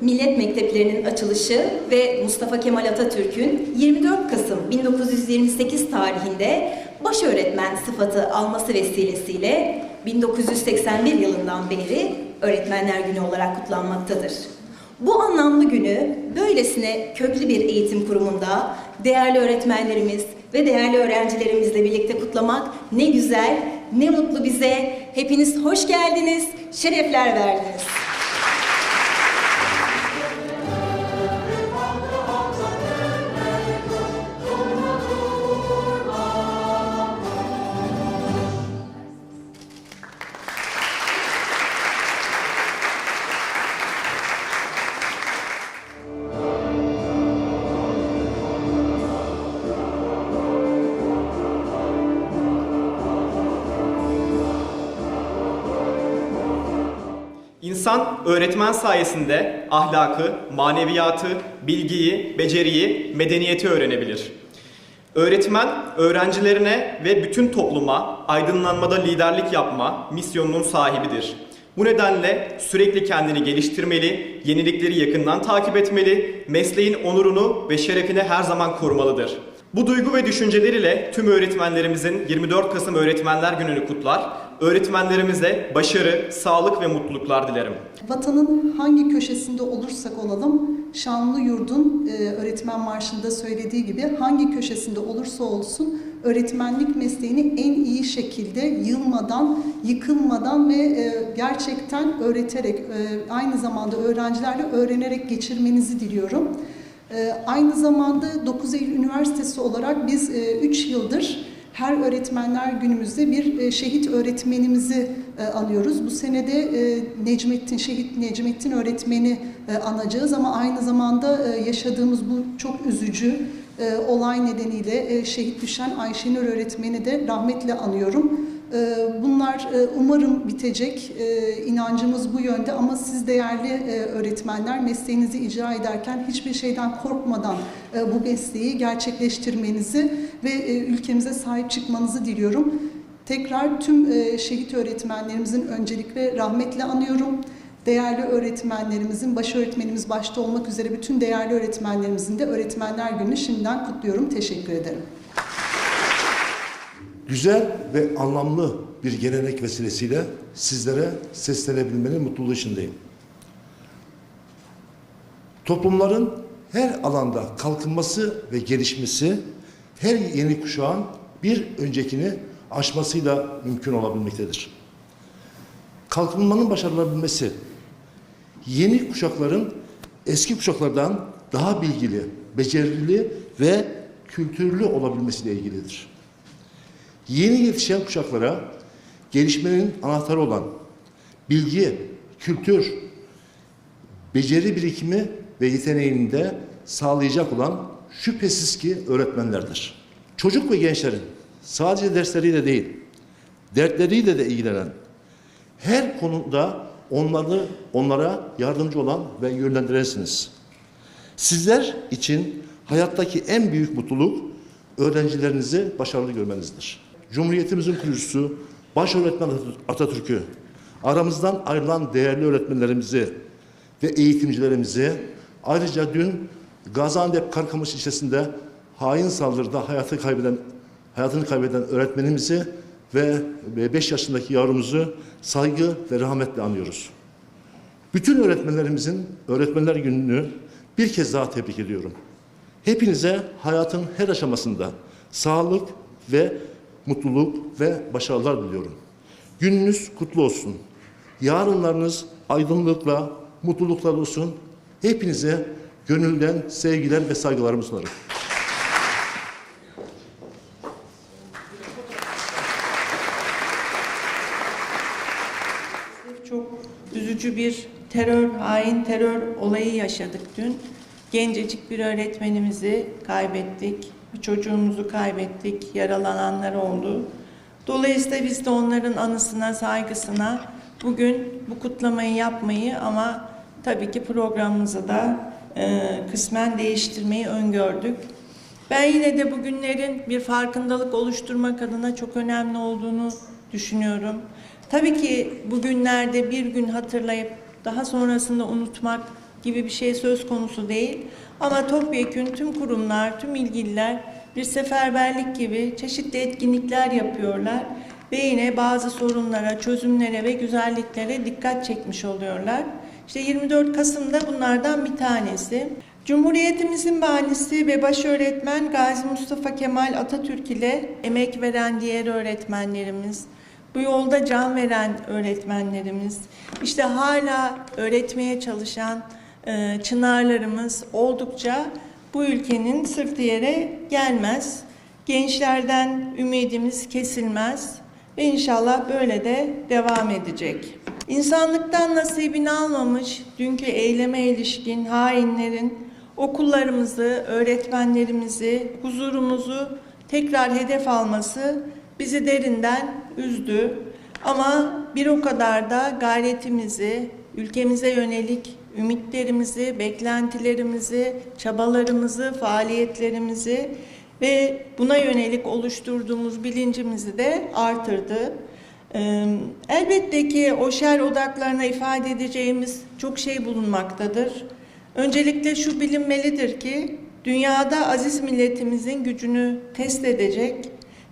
millet mekteplerinin açılışı ve Mustafa Kemal Atatürk'ün 24 Kasım 1928 tarihinde baş öğretmen sıfatı alması vesilesiyle 1981 yılından beri Öğretmenler Günü olarak kutlanmaktadır. Bu anlamlı günü böylesine köklü bir eğitim kurumunda değerli öğretmenlerimiz ve değerli öğrencilerimizle birlikte kutlamak ne güzel, ne mutlu bize. Hepiniz hoş geldiniz, şerefler verdiniz. İnsan öğretmen sayesinde ahlakı, maneviyatı, bilgiyi, beceriyi, medeniyeti öğrenebilir. Öğretmen öğrencilerine ve bütün topluma aydınlanmada liderlik yapma misyonunun sahibidir. Bu nedenle sürekli kendini geliştirmeli, yenilikleri yakından takip etmeli, mesleğin onurunu ve şerefini her zaman korumalıdır. Bu duygu ve düşünceleriyle tüm öğretmenlerimizin 24 Kasım Öğretmenler Günü'nü kutlar. Öğretmenlerimize başarı, sağlık ve mutluluklar dilerim. Vatanın hangi köşesinde olursak olalım, şanlı yurdun e, öğretmen marşında söylediği gibi hangi köşesinde olursa olsun öğretmenlik mesleğini en iyi şekilde yılmadan, yıkılmadan ve e, gerçekten öğreterek, e, aynı zamanda öğrencilerle öğrenerek geçirmenizi diliyorum. E, aynı zamanda 9 Eylül Üniversitesi olarak biz 3 yıldır her öğretmenler günümüzde bir e, şehit öğretmenimizi e, anıyoruz. Bu senede e, Necmettin, şehit Necmettin öğretmeni anacağız ama aynı zamanda yaşadığımız bu çok üzücü olay nedeniyle şehit düşen Ayşenur öğretmeni de rahmetle anıyorum. E, Bunlar e, umarım bitecek. E, inancımız bu yönde ama siz değerli e, öğretmenler mesleğinizi icra ederken hiçbir şeyden korkmadan e, bu mesleği gerçekleştirmenizi ve ülkemize sahip çıkmanızı diliyorum. Tekrar tüm şehit öğretmenlerimizin öncelikle rahmetle anıyorum. Değerli öğretmenlerimizin, baş öğretmenimiz başta olmak üzere bütün değerli öğretmenlerimizin de Öğretmenler Günü'nü şimdiden kutluyorum. Teşekkür ederim. Güzel ve anlamlı bir gelenek vesilesiyle sizlere seslenebilmenin mutluluğu içindeyim. Toplumların her alanda kalkınması ve gelişmesi her yeni kuşağın bir öncekini aşmasıyla mümkün olabilmektedir. Kalkınmanın başarılabilmesi yeni kuşakların eski kuşaklardan daha bilgili, becerili ve kültürlü olabilmesiyle ilgilidir yeni yetişen kuşaklara gelişmenin anahtarı olan bilgi, kültür, beceri birikimi ve yeteneğini de sağlayacak olan şüphesiz ki öğretmenlerdir. Çocuk ve gençlerin sadece dersleriyle değil, dertleriyle de ilgilenen, her konuda onları onlara yardımcı olan ve yönlendiresiniz. Sizler için hayattaki en büyük mutluluk öğrencilerinizi başarılı görmenizdir. Cumhuriyetimizin kurucusu baş öğretmen Atatürk'ü, aramızdan ayrılan değerli öğretmenlerimizi ve eğitimcilerimizi, ayrıca dün Gaziantep Karkamış ilçesinde hain saldırıda hayatı kaybeden hayatını kaybeden öğretmenimizi ve 5 yaşındaki yavrumuzu saygı ve rahmetle anıyoruz. Bütün öğretmenlerimizin Öğretmenler Günü'nü bir kez daha tebrik ediyorum. Hepinize hayatın her aşamasında sağlık ve mutluluk ve başarılar diliyorum. Gününüz kutlu olsun. Yarınlarınız aydınlıkla, mutlulukla olsun. Hepinize gönülden sevgiler ve saygılarımı sunarım. Çok üzücü bir terör, hain terör olayı yaşadık dün. Gencecik bir öğretmenimizi kaybettik, çocuğumuzu kaybettik, yaralananlar oldu. Dolayısıyla biz de onların anısına, saygısına bugün bu kutlamayı yapmayı ama tabii ki programımızı da e, kısmen değiştirmeyi öngördük. Ben yine de bugünlerin bir farkındalık oluşturmak adına çok önemli olduğunu düşünüyorum. Tabii ki bugünlerde bir gün hatırlayıp daha sonrasında unutmak gibi bir şey söz konusu değil. Ama topyekün tüm kurumlar, tüm ilgililer bir seferberlik gibi çeşitli etkinlikler yapıyorlar ve yine bazı sorunlara, çözümlere ve güzelliklere dikkat çekmiş oluyorlar. İşte 24 Kasım'da bunlardan bir tanesi. Cumhuriyetimizin banisi ve baş öğretmen Gazi Mustafa Kemal Atatürk ile emek veren diğer öğretmenlerimiz, bu yolda can veren öğretmenlerimiz, işte hala öğretmeye çalışan çınarlarımız oldukça bu ülkenin sırtı yere gelmez. Gençlerden ümidimiz kesilmez ve inşallah böyle de devam edecek. İnsanlıktan nasibini almamış dünkü eyleme ilişkin hainlerin okullarımızı, öğretmenlerimizi, huzurumuzu tekrar hedef alması bizi derinden üzdü. Ama bir o kadar da gayretimizi, ülkemize yönelik ümitlerimizi, beklentilerimizi, çabalarımızı, faaliyetlerimizi ve buna yönelik oluşturduğumuz bilincimizi de artırdı. Elbette ki o şer odaklarına ifade edeceğimiz çok şey bulunmaktadır. Öncelikle şu bilinmelidir ki dünyada aziz milletimizin gücünü test edecek,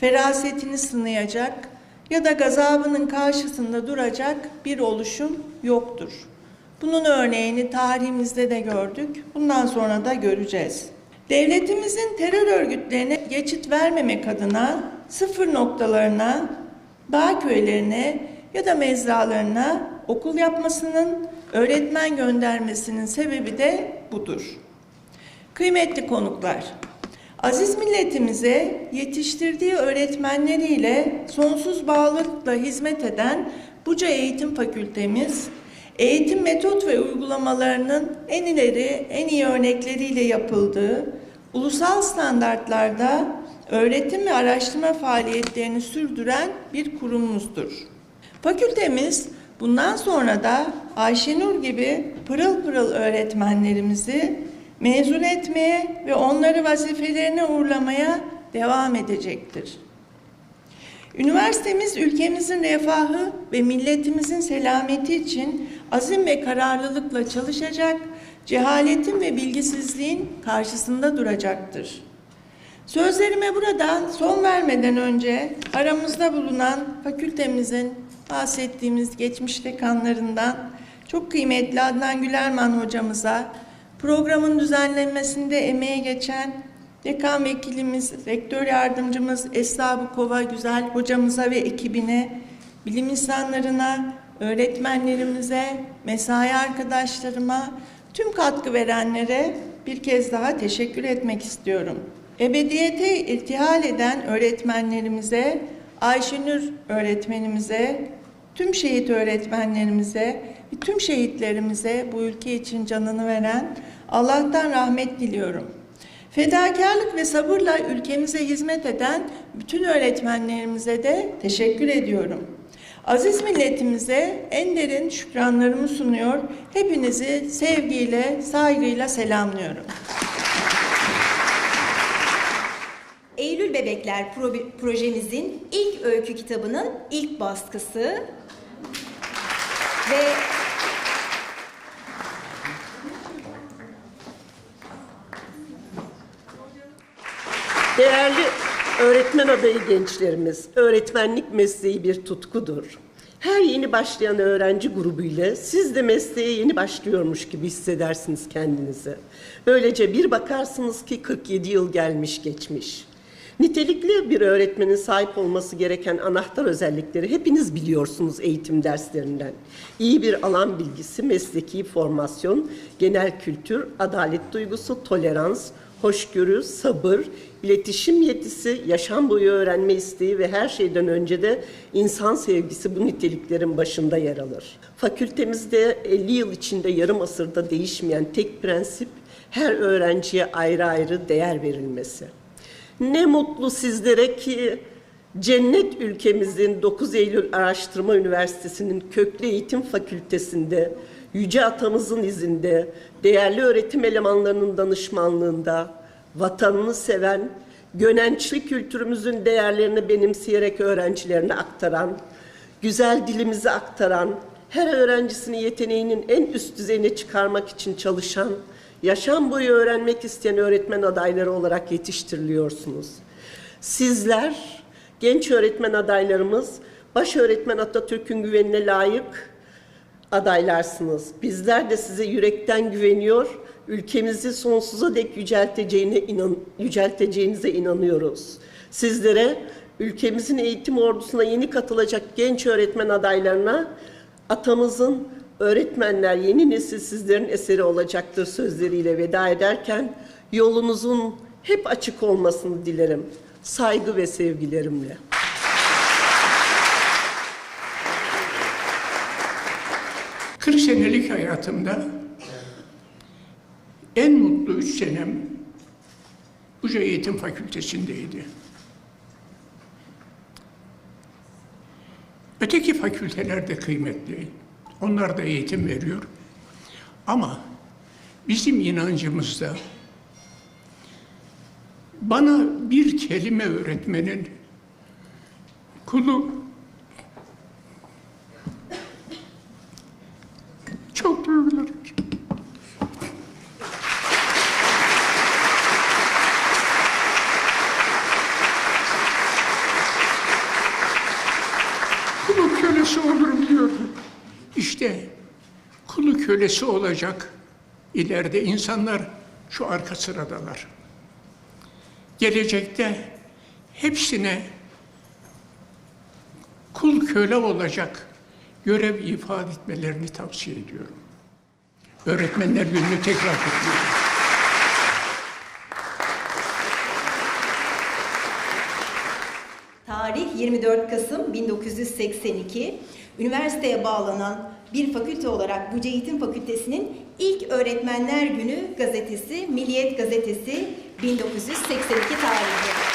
ferasetini sınayacak ya da gazabının karşısında duracak bir oluşum yoktur. Bunun örneğini tarihimizde de gördük, bundan sonra da göreceğiz. Devletimizin terör örgütlerine geçit vermemek adına sıfır noktalarına, dağ köylerine ya da mezralarına okul yapmasının, öğretmen göndermesinin sebebi de budur. Kıymetli konuklar, aziz milletimize yetiştirdiği öğretmenleriyle sonsuz bağlılıkla hizmet eden Buca Eğitim Fakültemiz, eğitim metot ve uygulamalarının en ileri, en iyi örnekleriyle yapıldığı, ulusal standartlarda öğretim ve araştırma faaliyetlerini sürdüren bir kurumumuzdur. Fakültemiz bundan sonra da Ayşenur gibi pırıl pırıl öğretmenlerimizi mezun etmeye ve onları vazifelerine uğurlamaya devam edecektir. Üniversitemiz ülkemizin refahı ve milletimizin selameti için azim ve kararlılıkla çalışacak, cehaletin ve bilgisizliğin karşısında duracaktır. Sözlerime buradan son vermeden önce aramızda bulunan fakültemizin bahsettiğimiz geçmiş dekanlarından çok kıymetli Adnan Gülerman hocamıza, programın düzenlenmesinde emeği geçen dekan vekilimiz, rektör yardımcımız Esra Bukova Güzel hocamıza ve ekibine, bilim insanlarına, öğretmenlerimize, mesai arkadaşlarıma, tüm katkı verenlere bir kez daha teşekkür etmek istiyorum. Ebediyete irtihal eden öğretmenlerimize, Ayşenur öğretmenimize, tüm şehit öğretmenlerimize tüm şehitlerimize bu ülke için canını veren Allah'tan rahmet diliyorum. Fedakarlık ve sabırla ülkemize hizmet eden bütün öğretmenlerimize de teşekkür ediyorum. Aziz milletimize en derin şükranlarımı sunuyor. Hepinizi sevgiyle, saygıyla selamlıyorum. Eylül Bebekler Pro- projemizin ilk öykü kitabının ilk baskısı ve Değerli öğretmen adayı gençlerimiz, öğretmenlik mesleği bir tutkudur. Her yeni başlayan öğrenci grubuyla siz de mesleğe yeni başlıyormuş gibi hissedersiniz kendinizi. Böylece bir bakarsınız ki 47 yıl gelmiş geçmiş. Nitelikli bir öğretmenin sahip olması gereken anahtar özellikleri hepiniz biliyorsunuz eğitim derslerinden. İyi bir alan bilgisi, mesleki formasyon, genel kültür, adalet duygusu, tolerans, hoşgörü, sabır, iletişim yetisi, yaşam boyu öğrenme isteği ve her şeyden önce de insan sevgisi bu niteliklerin başında yer alır. Fakültemizde 50 yıl içinde yarım asırda değişmeyen tek prensip her öğrenciye ayrı ayrı değer verilmesi. Ne mutlu sizlere ki cennet ülkemizin 9 Eylül Araştırma Üniversitesi'nin Köklü Eğitim Fakültesinde yüce atamızın izinde, değerli öğretim elemanlarının danışmanlığında, vatanını seven, Gönençli kültürümüzün değerlerini benimseyerek öğrencilerine aktaran, güzel dilimizi aktaran, her öğrencisini yeteneğinin en üst düzeyine çıkarmak için çalışan, yaşam boyu öğrenmek isteyen öğretmen adayları olarak yetiştiriliyorsunuz. Sizler, genç öğretmen adaylarımız, baş öğretmen Atatürk'ün güvenine layık adaylarsınız. Bizler de size yürekten güveniyor, ülkemizi sonsuza dek yücelteceğine inan, yücelteceğinize inanıyoruz. Sizlere ülkemizin eğitim ordusuna yeni katılacak genç öğretmen adaylarına atamızın öğretmenler yeni nesil sizlerin eseri olacaktır sözleriyle veda ederken yolunuzun hep açık olmasını dilerim. Saygı ve sevgilerimle. ...40 senelik hayatımda en mutlu üç senem Buca Eğitim Fakültesindeydi. Öteki fakülteler de kıymetli. Onlar da eğitim veriyor. Ama bizim inancımızda bana bir kelime öğretmenin kulu çok duygulanır. Kulu kölesi olurum diyordum. İşte kölesi olacak ileride insanlar şu arka sıradalar. Gelecekte hepsine kul köle olacak görev ifade etmelerini tavsiye ediyorum. Öğretmenler gününü tekrar kutluyorum. Tarih 24 Kasım 1982. Üniversiteye bağlanan bir fakülte olarak Buca Eğitim Fakültesi'nin ilk Öğretmenler Günü gazetesi Milliyet Gazetesi 1982 tarihli.